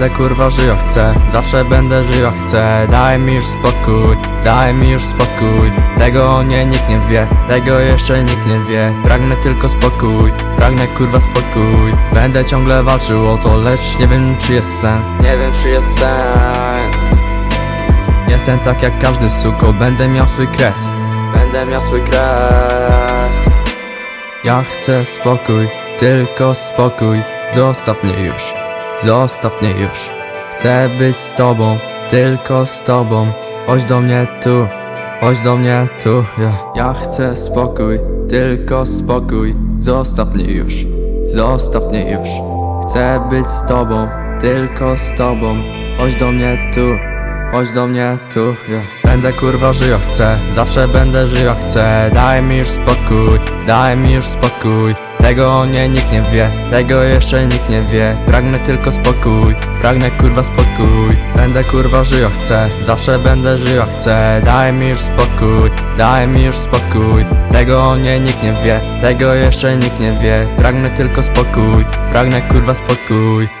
Będę kurwa żył jak chcę, zawsze będę żył jak chcę. Daj mi już spokój, daj mi już spokój. Tego nie nikt nie wie, tego jeszcze nikt nie wie. Pragnę tylko spokój, pragnę kurwa spokój. Będę ciągle walczył o to, lecz nie wiem czy jest sens. Nie wiem czy jest sens. Jestem tak jak każdy suko, będę miał swój kres. Będę miał swój kres. Ja chcę spokój, tylko spokój. Zostaw mnie już, zostaw mnie już. Chcę być z tobą, tylko z tobą. Chodź do mnie tu, chodź do mnie tu ja. ja chcę spokój, tylko spokój. Zostaw mnie już, zostaw mnie już. Chcę być z tobą, tylko z tobą. Chodź do mnie tu Chodź do mnie tu, ja Będę kurwa żył chcę, zawsze będę żył chcę. Daj mi już spokój, daj mi już spokój. Tego nie nikt nie wie, tego jeszcze nikt nie wie. Pragnę tylko spokój, pragnę kurwa spokój. Będę kurwa żył chcę, zawsze będę żył chcę. Daj mi już spokój, daj mi już spokój. Tego nie nikt nie wie, tego jeszcze nikt nie wie. Pragnę tylko spokój, pragnę kurwa spokój